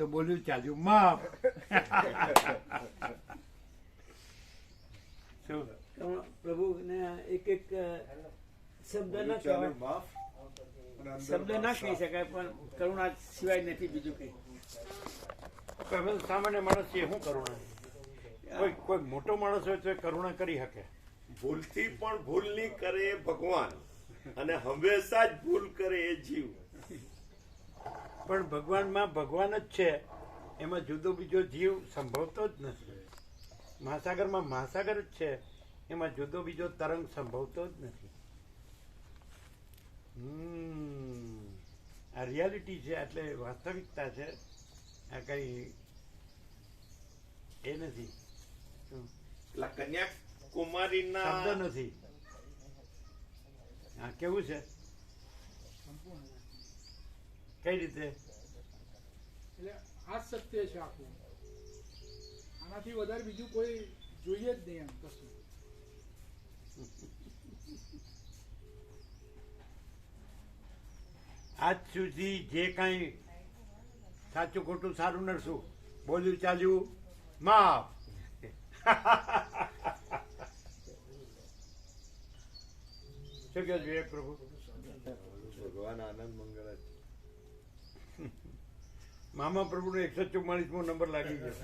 તો બોલ્યું ચાલ્યું માફ. પ્રભુને એક એક શબ્દ ન કહેવાય. શબ્દ ના કહી શકાય પણ કરુણા સિવાય નથી બીજું કઈ. સામાન્ય માણસ છે શું કરુણા? કોઈ કોઈ મોટો માણસ હોય તો કરુણા કરી શકે. ભૂલથી પણ ભૂલ નહીં કરે એ ભગવાન. અને હંમેશા જ ભૂલ કરે એ જીવ. પણ ભગવાનમાં ભગવાન જ છે. એમાં જુદો બીજો જીવ સંભવતો જ નથી. મહાસાગરમાં મહાસાગર જ છે. એમાં જુદો બીજો તરંગ સંભવતો જ નથી. હમ. આ રિયાલિટી છે એટલે વાસ્તવિકતા છે. આ કઈ એ નથી. શું? એટલે કન્યાકુમારીના શબ્દ નથી. હા કેવું છે? કઈ રીતે? એટલે આ જ સત્ય છે આખું. આનાથી વધારે બીજું કોઈ જોઈએ જ નહીં એમ કશું. આજ સુધી જે કાંઈ સાચું ખોટું સારું નડશું. બોલ્યું ચાલ્યું. માફ. શું કહો પ્રભુ ભગવાન આનંદ મંગળ મામા પ્રભુનો એકસો ચુમ્માલીસમો નંબર લાગી ગયો.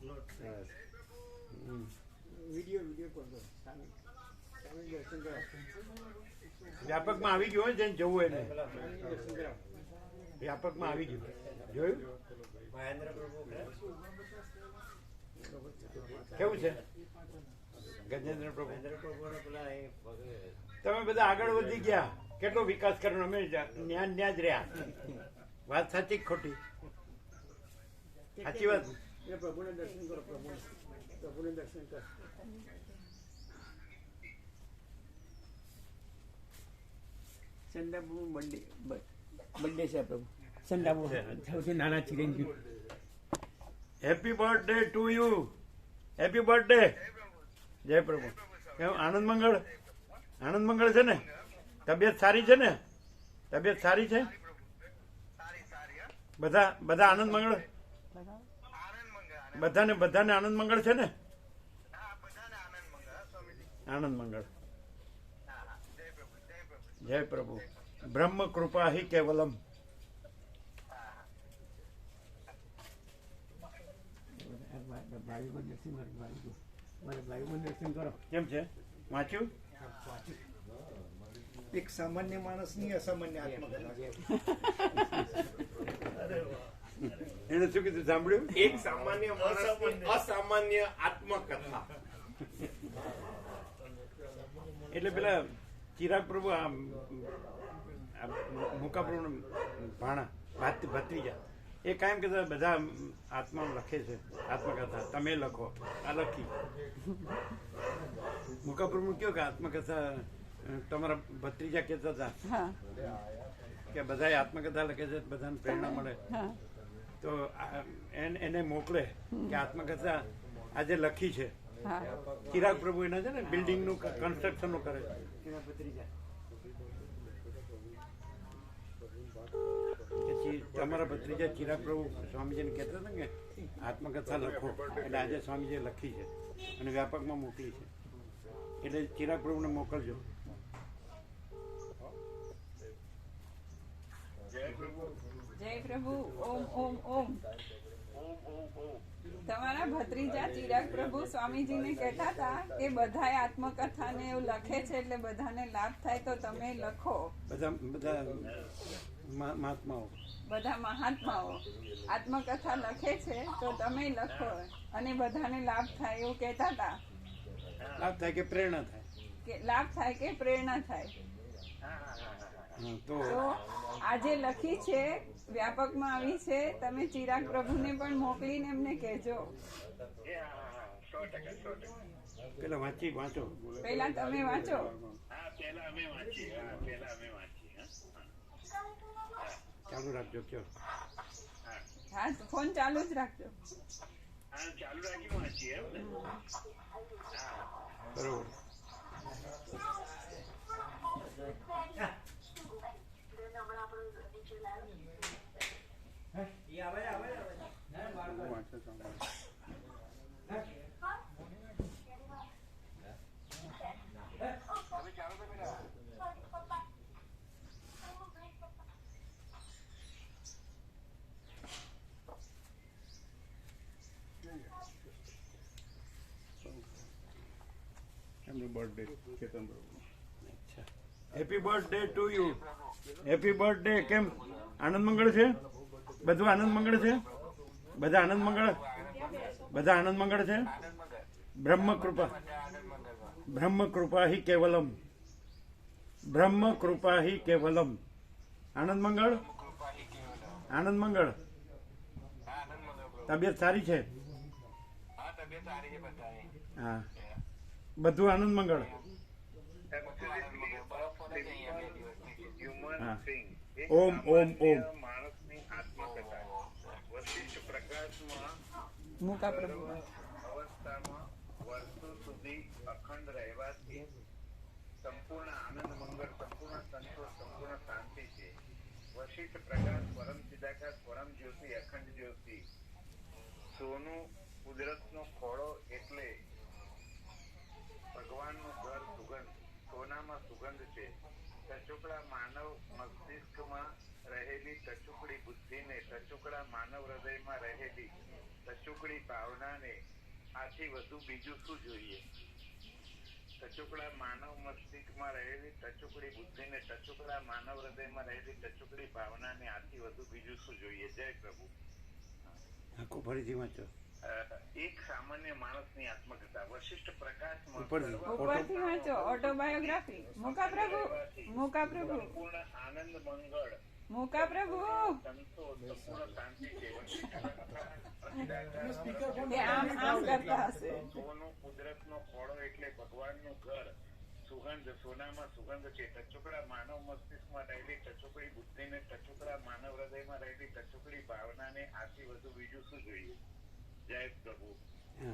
વ્યાપક વ્યાપકમાં આવી ગયો હોય જેને જવું એને સ્વામી દર્શન કરો વ્યાપકમાં આવી ગયું. જોયું? કેવું છે? ગજેન્દ્ર પ્રભુ. તમે બધા આગળ વધી ગયા. કેટલો વિકાસ કર્યો? અમે ન્યા ન્યા જ રહ્યા. વાત સાચી ખોટી? સાચી વાત? એ પ્રભુને દર્શન કરો પ્રભુને. પ્રભુને દર્શન કરો. સંડાબુ બર્થડે બર્થડે છે પ્રભુ. સંડાબુ સૌથી નાના ચિરંજીવ. Happy birthday to you happy birthday જય પ્રભુ. કેમ આનંદ મંગળ? આનંદ મંગળ છે ને? તબિયત સારી છે ને? તબિયત સારી છે? બધા બધા આનંદ મંગળ? બધાને બધાને આનંદ મંગળ છે ને? આનંદ મંગળ. જય પ્રભુ. બ્રહ્મ કૃપા હિ કેવલમ. કેમ છે? વાંચ્યું. એક સામાન્ય માણસની અસામાન્ય આત્મકથા એને શું કીધું સાંભળ્યું? એક સામાન્ય માણસની અસામાન્ય. આત્મકથા. એટલે પેલા ચિરાગ પ્રભુ આ મુકા પ્રભુ ભાણા ભાત ભત્રીજા એ કાયમ કે બધા આત્મા લખે છે આત્મકથા. તમે લખો. આ લખી. મુકા પ્રભુ કયો કે આત્મકથા તમારા ભત્રીજા કહેતા હતા કે બધા આત્મકથા લખે છે બધાને પ્રેરણા મળે. તો એને મોકલે કે આત્મકથા આજે લખી છે. ચિરાગ પ્રભુ એના છે ને બિલ્ડિંગનું કન્સ્ટ્રક્શનનું કરે એના ભત્રીજા. કે તમારા ભત્રીજા ચિરાગ પ્રભુ સ્વામીજીને કહેતા હતા કે આત્મકથા લખો. એટલે આજે સ્વામીજીએ લખી છે અને વ્યાપકમાં મોકલી છે. એટલે ચિરાગ પ્રભુને મોકલજો. જય પ્રભુ ઓમ ઓમ ઓમ. તમારા ભત્રીજા ચિરાગ પ્રભુ સ્વામીજીને કહેતા હતા કે બધાએ આત્મકથાને એવું લખે છે એટલે બધાને લાભ થાય તો તમે લખો. બધા બધા મહાત્માઓ. બધા મહાત્માઓ આત્મકથા લખે છે તો તમે લખો અને બધાને લાભ થાય એવું કહેતા હતા. લાભ થાય કે પ્રેરણા થાય? કે લાભ થાય કે પ્રેરણા થાય? તો આજે લખી છે વ્યાપકમાં આવી છે. તમે ચિરાગ પ્રભુને પણ મોકલીને એમને કહેજો. પેલા વાંચી વાંચો. પેલા તમે વાંચો. ચાલુ રાખજો કયો. હા ફોન ચાલુ જ રાખજો. બરોબર. એમનું બર્થડે કેતન અચ્છા happy birthday to you happy birthday કેમ? આનંદ મંગળ છે? બધું આનંદ મંગળ છે? બધા આનંદ મંગળ? બધા આનંદ મંગળ છે? બ્રહ્મ કૃપા. બ્રહ્મ કૃપા હિ કેવલમ. બ્રહ્મ કૃપા હિ કેવલમ. આનંદ મંગળ? આનંદ મંગળ. તબિયત સારી છે? હા બધું આનંદ મંગળ. ઓમ ઓમ ઓમ માણસની આત્મકથા વશિષ્ઠ પ્રકાશમાં મૂકા પ્રભુ અવસ્થામાં વર્ષો સુધી અખંડ રહેવાથી સંપૂર્ણ આનંદ મંગળ સંપૂર્ણ સંતોષ સંપૂર્ણ શાંતિ છે વશિષ્ઠ પ્રકાશ પરમ સિદ્ધાકાશ પરમ જ્યોતિ અખંડ જ્યોતિ સોનું કુદરતનો ખોળો એટલે ભગવાનનું ઘર સુગંધ સોનામાં સુગંધ છે. ટચુકડા માનવ મસ્તિષ્કમાં રહેલી ટચુકડી બુદ્ધિને ટચુકડા માનવ હૃદયમાં રહેલી ટચુકડી ભાવનાને આથી વધુ બીજું શું જોઈએ? ટચુકડા માનવ મસ્તિષ્કમાં રહેલી ટચુકડી બુદ્ધિને ટચુકડા માનવ હૃદયમાં રહેલી ટચુકડી ભાવનાને આથી વધુ બીજું શું જોઈએ? જય પ્રભુ. આખું ફરીથી વાંચો. એક સામાન્ય માણસની આત્મકથા. વશિષ્ઠ પ્રકાશમાં ઉપરથી. વાંચો. ઓટોબાયોગ્રાફી મૂકા પ્રભુ. મૂકા પ્રભુ. પૂર્ણ આનંદ મંગળ. મૂકા પ્રભુ. સંપૂર્ણ શાંતિ છે. વશિષ્ઠ સ્પીકર ફોન એ આમ આમ કરતા હશે. સોનું કુદરતનો ખોળો એટલે ભગવાનનું ઘર. સુગંધ સોનામાં સુગંધ છે. ટચુકડા માનવ મસ્તિષ્કમાં રહેલી ટચુકડી બુદ્ધિને ટચુકડા માનવ હૃદયમાં રહેલી ટચુકડી ભાવનાને આથી વધુ બીજું શું જોઈએ?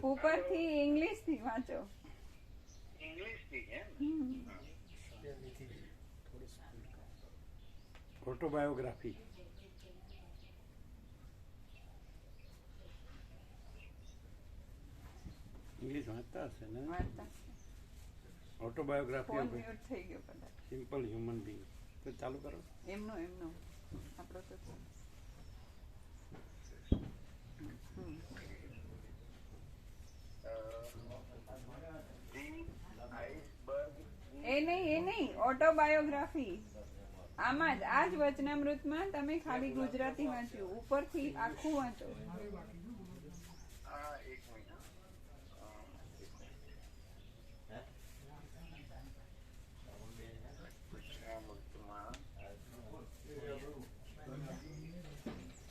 ઉપરથી ઇંગ્લિશથી વાંચો. ઇંગ્લિશથી એમ ઓટોબાયોગ્રાફી. ઇંગ્લિશ વાંચતા હશે ને? વાંચતા ઓટોબાયોગ્રાફી ફોન થઈ ગયો સિમ્પલ હ્યુમન બિંગ તો ચાલુ કરો. એમનો એમનો. આપણો તો છે. હમ. ધી આઈસબર્ગ એ નહીં એ નહીં ઓટોબાયોગ્રાફી આમાં જ આ જ વચનામૃતમાં તમે ખાલી ગુજરાતી વાંચ્યું ઉપરથી આખું વાંચો.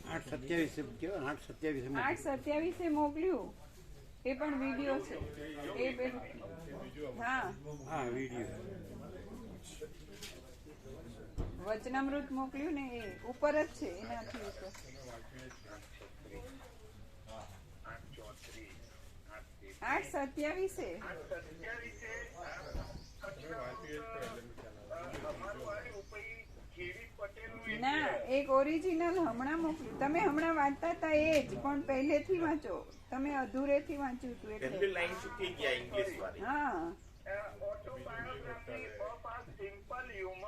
આઠ સત્યાવીસ કેવો? આઠ સત્યાવીસ આઠ સત્યાવીસે મોકલ્યું. એ પણ વીડિયો છે. એ હા. હા વીડિયો. વચનામૃત મોકલ્યું ને એ ઉપર જ છે એનાથી ઉપર. આઠ સત્યાવીસે ના એક ઓરિજિનલ હમણાં મોકલ્યું. તમે હમણાં વાંચતા હતા એ જ પણ પહેલેથી વાંચો. તમે અધૂરેથી વાંચ્યું હતું એટલે. લાઈન ચૂકી ગયા ઇંગ્લિશ વાળી હા autobiography of a simple human being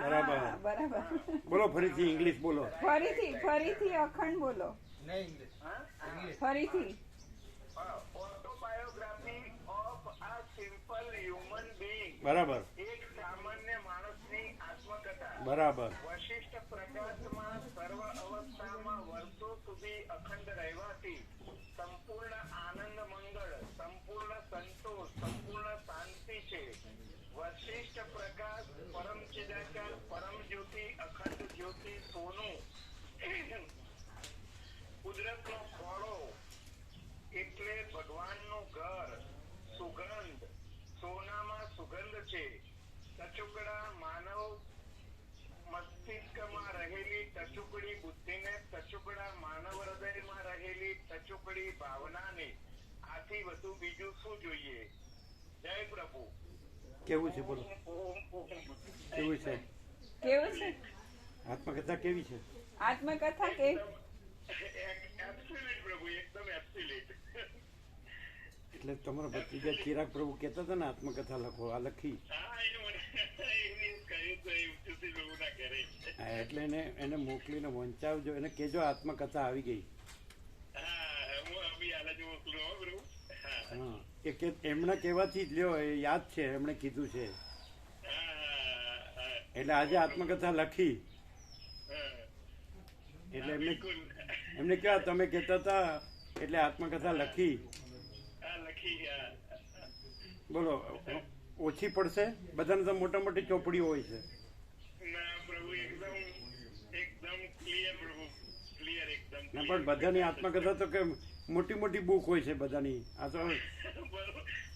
બરાબર. બરાબર. બોલો ફરીથી ઇંગ્લિશ બોલો. ફરીથી ફરીથી અખંડ બોલો. ફરીથી. Autobiography of a simple human being બરાબર. એક સામાન્ય માણસની આત્મકથા. બરાબર. વશિષ્ઠ પ્રકાશમાં સર્વ અવસ્થામાં વર્ષો સુધી અખંડ રહેવાથી સંપૂર્ણ આનંદ મંગળ સંપૂર્ણ સંતોષ સંપૂર્ણ શાંતિ છે. વશિષ્ઠ પ્રકાશ પરમ ચિદાકાર પરમ જ્યોતિ, અખંડ જ્યોતિ, સોનું, કુદરતનો ખોળો, એટલે ભગવાનનું ઘર, સુગંધ. સોનામાં સુગંધ છે. ટચુકડા માનવ મસ્તિષ્કમાં રહેલી ટચુકડી બુદ્ધિને ટચુકડા માનવ હૃદયમાં રહેલી ટચુકડી ભાવનાને. આથી વધુ બીજું શું જોઈએ? જય પ્રભુ. કેવું છે બોલો. કેવું છે? કેવું છે? આત્મકથા કેવી છે? આત્મકથા કે? એટલે તમારા ભત્રીજા ચિરાગ પ્રભુ કહેતા હતા ને આત્મકથા લખો આ લખી. એટલે એને એને મોકલીને વંચાવજો એને કહેજો આત્મકથા આવી ગઈ. હા. હું. એ કે એમણે કહેવાથી જ લ્યો એ યાદ છે એમણે કીધું છે. એટલે આજે આત્મકથા લખી. એટલે એમને એમને ક્યાં તમે કહેતા હતા એટલે આત્મકથા લખી. બોલો ઓછી પડશે? બધાને તો મોટા મોટી ચોપડીઓ હોય છે. ના પણ બધાની આત્મકથા તો કે મોટી મોટી બુક હોય છે બધાની. આ તો બહુ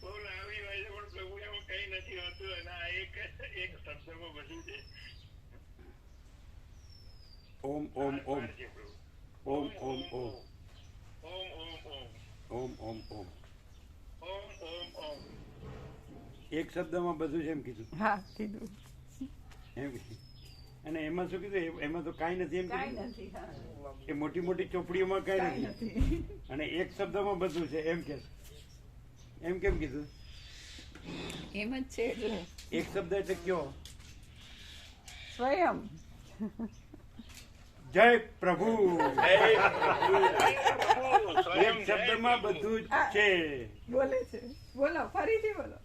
બહુ લાંબી હોય છે પણ પ્રભુ એમાં કઈ નથી હોતું. અને આ એક એક શબ્દમાં બધું છે. ઓમ ઓમ ઓમ. ઓમ ઓમ ઓમ ઓમ ઓમ. ઓમ ઓમ ઓમ. ઓમ ઓમ ઓમ. ઓમ એક શબ્દમાં બધું છે એમ કીધું. હા કીધું. એમ અને એમાં શું કીધું? એમાં તો કાંઈ નથી એમ કાંઈ કીધું? નથી એ મોટી મોટી ચોપડીઓમાં કાંઈ નથી. અને એક શબ્દમાં બધું છે એમ કે એમ કેમ કીધું? એમ જ છે એટલે. એક શબ્દ એટલે કયો? સ્વયં. જય પ્રભુ. એક શબ્દમાં બધું જ છે. બોલે છે. બોલો ફરીથી બોલો.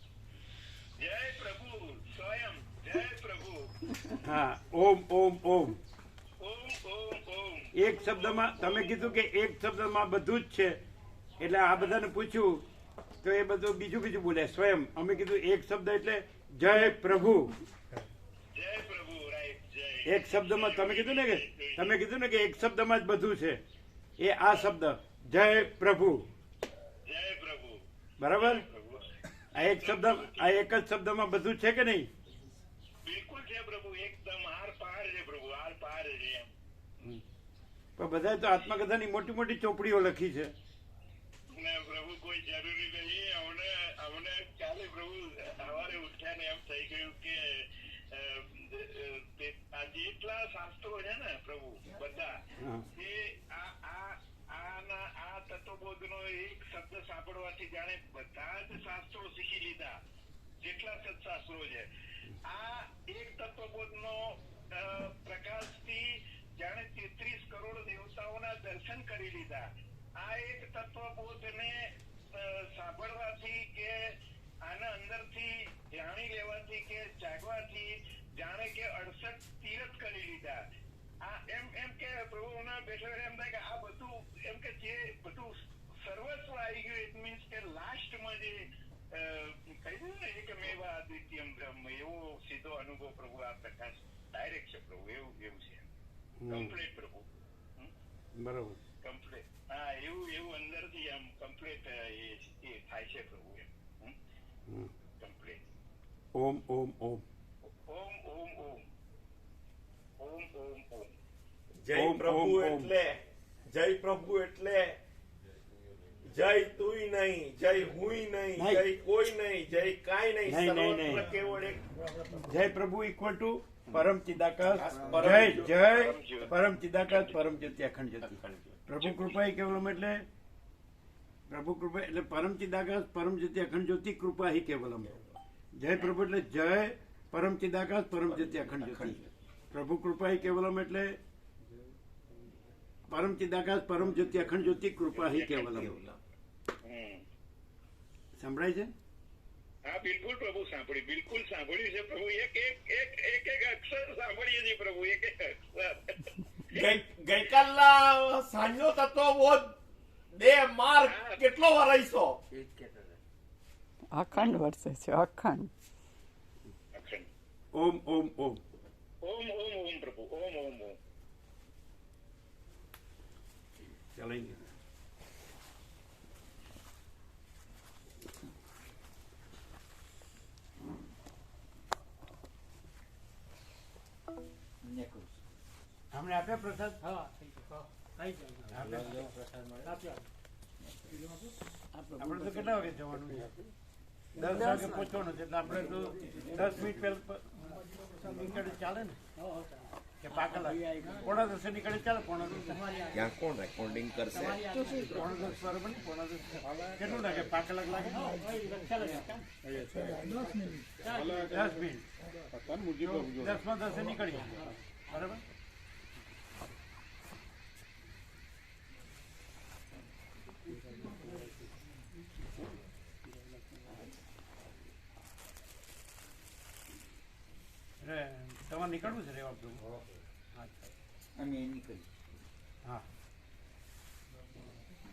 જય પ્રભુ સ્વયં. જય હા ઓમ ઓમ ઓમ. ઓમ ઓમ ઓમ. એક શબ્દમાં તમે કીધું કે એક શબ્દમાં બધું જ છે. એટલે આ બધાને પૂછ્યું તો એ બધું બીજું બીજું બોલે સ્વયં. અમે કીધું એક શબ્દ એટલે જય પ્રભુ. એક શબ્દમાં તમે કીધું ને કે તમે કીધું ને કે એક શબ્દમાં જ બધું છે. એ આ શબ્દ જય પ્રભુ. બરાબર? આ એક શબ્દ આ એક જ શબ્દમાં બધું છે કે નહીં બિલકુલ છે પ્રભુ એકદમ આર પાર છે પ્રભુ આર પાર છે એમ પણ બધા તો આત્મકથાની મોટી મોટી ચોપડીઓ લખી છે. પ્રભુ કોઈ જરૂરી નહીં અમને અમને કાલે પ્રભુ સવારે ઉઠ્યા ને એમ થઈ ગયું કે અ, અ, તે- આ જેટલા શાસ્ત્રો છે ને પ્રભુ બધા એ આ આ આના આ તત્વબોધનો એક શબ્દ સાંભળવાથી જાણે બધા જ શાસ્ત્રો શીખી લીધા જેટલા સત્શાસ્ત્રો છે. આ એક તત્વબોધનો તેત્રીસ કરોડ દેવતાઓના દર્શન કરી લીધા. આ એક તત્વબોધને અ, સાંભળવાથી કે આના અંદરથી જાણી લેવાથી કે જાગવાથી જાણે કે અડસઠ તીરથ કરી લીધા. આ એમ એમ કે પ્રભુના બેઠા એમ થાય કે આ બધું એમ કે જે બધું સર્વસ્વ આવી ગયું ઇટ મીન્સ કે લાસ્ટમાં જે અ, કહી દઉં ને એક મેવા દ્વિતીયમ બ્રહ્મ એવો સીધો અનુભવ પ્રભુ આ પ્રકાશ ડાયરેક્ટ છે પ્રભુ એવું એવું છે. કમ્પ્લીટ પ્રભુ. બરાબર. કમ્પ્લીટ હા એવું એવું અંદરથી આમ કમ્પ્લીટ એ થાય છે પ્રભુ એમ. કમ્પ્લીટ ઓમ ઓમ ઓમ. ઓમ ઓમ ઓમ. ઓમ ઓમ ઓમ. જય પ્રભુ. એટલે જય પ્રભુ એટલે જય તુંય નહીં જય હુંય નહીં. જય કોઈ નહીં જય કાંઈ નહીં, સર્વત્ર કેવળ એક જય પ્રભુ ઇક્વલ ટુ પરમ ચિદાકાશ જય જય. પરમ ચિદાકાશ પરમ જ્યોતિ અખંડ જ્યોતિ. પ્રભુ કૃપા હિ કેવલમ એટલે? પ્રભુ કૃપા એટલે પરમ ચિદાકાશ પરમ જ્યોતિ અખંડ જ્યોતિ કૃપા હિ કેવલમ જય પ્રભુ એટલે જય પરમ ચિદાકાશ પરમ જ્યોતિ અખંડ જ્યોતિ. પ્રભુ કૃપા હિ કેવલમ એટલે? પરમ ચિદાકાશ પરમ જ્યોતિ અખંડ જ્યોતિ કૃપા હિ કેવલમ સંભળાય છે? હા બિલકુલ પ્રભુ સાંભળી બિલકુલ સાંભળ્યું છે પ્રભુ. એક એક એક એક એક અક્ષર સાંભળીએ છીએ પ્રભુ એક એક અક્ષર. ગઈકાલના સાંજનો તત્વબોધ બે માર્ક કેટલો વરાઈશો અખંડ વર્ષે છે અખંડ. અખંડ. ઓમ ઓમ ઓમ. ઓમ ઓમ ઓમ પ્રભુ ઓમ ઓમ ઓમ. ચલાઈ ને કહું અમને આપે પ્રસાદ? હા થઈ આપણે તો કેટલા વાગે જવાનું છે? દસ વાગે પહોંચવાનું છે એટલે આપણે તો દસ મિનિટ પહેલા ચાલે ને? કે પાકલા પોણા દસે નીકળે ચાલે પોણા દસે ત્યાં કોણ રેકોર્ડિંગ કરશે? પોણા દસ બરોબર પોણા દસ કેટલું લાગે? પાંચ કલાક લાગે? દસ મિનિટ. દસમાં દસે નીકળીએ બરાબર તમારે નીકળવું છે રેવા પ્રભુ એની કરી હા.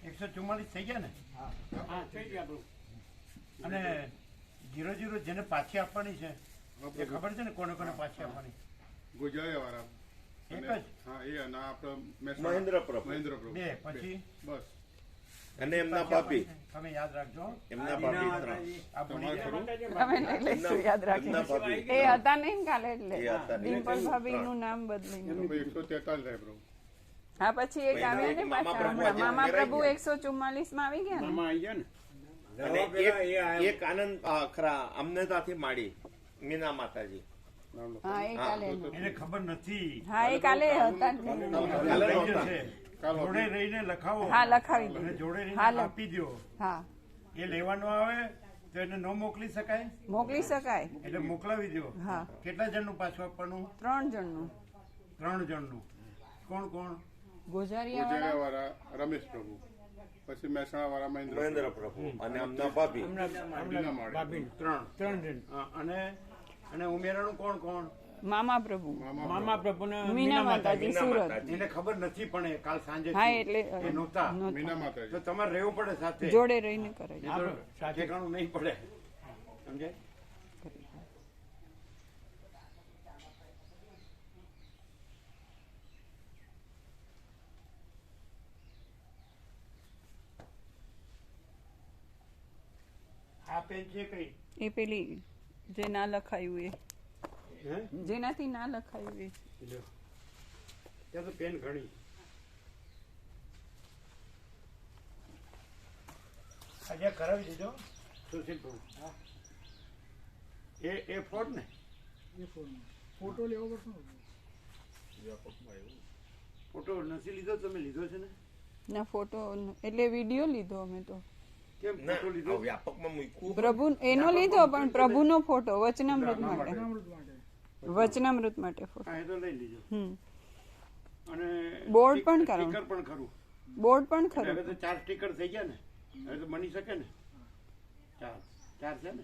એકસો ચુમ્માલીસ થઈ ગયા ને? હા. થઈ ગયા પ્રભુ અને જીરો જીરો જેને પાછી આપવાની છે એ ખબર છે ને કોને કોને પાછી આપવાની? ગુજરાત વાળા એક જ? હા એ ના આપણે મહેન્દ્ર પ્રભુ મહેન્દ્ર પ્રભુ બે પછી? બસ. અને એમના પાપી તમે યાદ રાખજો. એમના પાપી ત્રણ યાદ એ હતા નહીં કાલે એટલે. ડિમ્પલ ભાભી નું નામ બદલી એકસો તેતાલીસ પ્રભુ હા પછી એક આવ્યા ને પાછા મામા પ્રભુ એકસો ચુમ્માલીસમાં આવી ગયા મામા આવી ગયા ને? અને એક એક આનંદ ખરા અમને ત્યાંથી માડી મીના માતાજી. હા એ કાલે. એને ખબર નથી. હા એ કાલે હતા જોડે રહીને લખાવો. હા લખાવી દે. જોડે રહીને આપી દો હા. એ લેવાનો આવે તો એને ન મોકલી શકાય? મોકલી શકાય. એટલે મોકલાવી દો હા. કેટલા જણનું પાછું આપવાનું? ત્રણ જણનું. ત્રણ જણનું. કોણ કોણ? ગોજારિયા વાળા રમેશ પ્રભુ. પછી મહેસાણા વાળા મહેન્દ્ર મહેન્દ્ર પ્રભુ. અને અમદાવાદ ભાભી. ત્રણ ત્રણ જણ. અને અને ઉમેરાનું કોણ કોણ? મામા પ્રભુ. મામા પ્રભુ. ને મીના માતાજી સુરત. એને ખબર નથી પણ કાલ સાંજે હા એટલે એ નહોતા. નહોતા. મીના માતાજી. તો તમારે રહેવું પડે સાથે. જોડે રહીને કરે સાથે ઘણું નહીં પડે. સમજે આ પેન છે કઈ? એ પેલી જે ના લખાયું એ. જેનાથી ના લખાયું એ. ત્યાં તો પેન ઘણી. આજે કરાવી દીધો? સુશીલ પ્રભુ એ એ ફોડ ને? એ ફોન ફોટો લેવો પડશે ને? ફોટો નથી લીધો તમે લીધો છે ને? ના ફોટો એટલે વીડિયો લીધો અમે તો. કેમ ના, ફોટો લીધો? આ વ્યાપકમાં મૂક્યું પ્રભુ એનો લીધો પણ પ્રભુનો ફોટો વચનામૃત માટે. વચનામૃત માટે ફોટો. તો લઈ હમ. અને બોર્ડ પણ સ્ટીકર પણ ખરું. બોર્ડ પણ ખરું. હવે તો ચાર સ્ટીકર થઈ ગયા ને. હવે તો બની શકે ને. ચાર ચાર છે ને.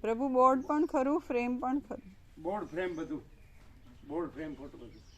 પ્રભુ બોર્ડ પણ ખરું ફ્રેમ પણ ખરું. બોર્ડ ફ્રેમ બધું. બોર્ડ ફ્રેમ ફોટો બધું.